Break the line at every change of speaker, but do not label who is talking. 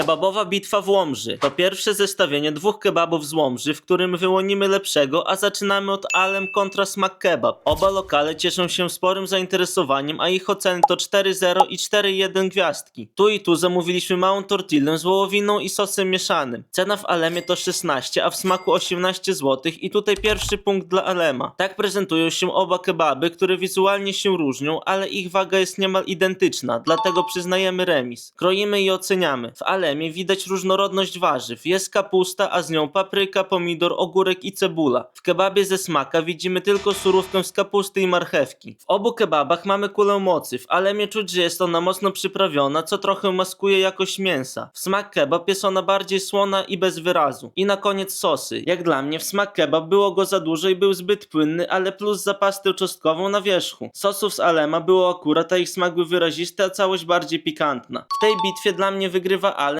Kebabowa bitwa w Łomży to pierwsze zestawienie dwóch kebabów z Łomży, w którym wyłonimy lepszego, a zaczynamy od Alem kontra Smak Kebab. Oba lokale cieszą się sporym zainteresowaniem, a ich oceny to 4-0 i 4-1 gwiazdki. Tu i tu zamówiliśmy małą tortillę z wołowiną i sosem mieszanym. Cena w Alemie to 16, a w Smaku 18 zł i tutaj pierwszy punkt dla Alema. Tak prezentują się oba kebaby, które wizualnie się różnią, ale ich waga jest niemal identyczna, dlatego przyznajemy remis. Kroimy i oceniamy. W Alemie widać różnorodność warzyw. Jest kapusta, a z nią papryka, pomidor, ogórek i cebula. W kebabie ze smaka widzimy tylko surówkę z kapusty i marchewki. W obu kebabach mamy kulę mocy. W Alemie czuć, że jest ona mocno przyprawiona, co trochę maskuje jakość mięsa. W smak kebab jest ona bardziej słona i bez wyrazu. I na koniec sosy. Jak dla mnie w smak kebab było go za dużo i był zbyt płynny, ale plus za pastę czosnkową na wierzchu. Sosów z Alema było akurat, a ich smak był wyrazisty, a całość bardziej pikantna. W tej bitwie dla mnie wygrywa Ale,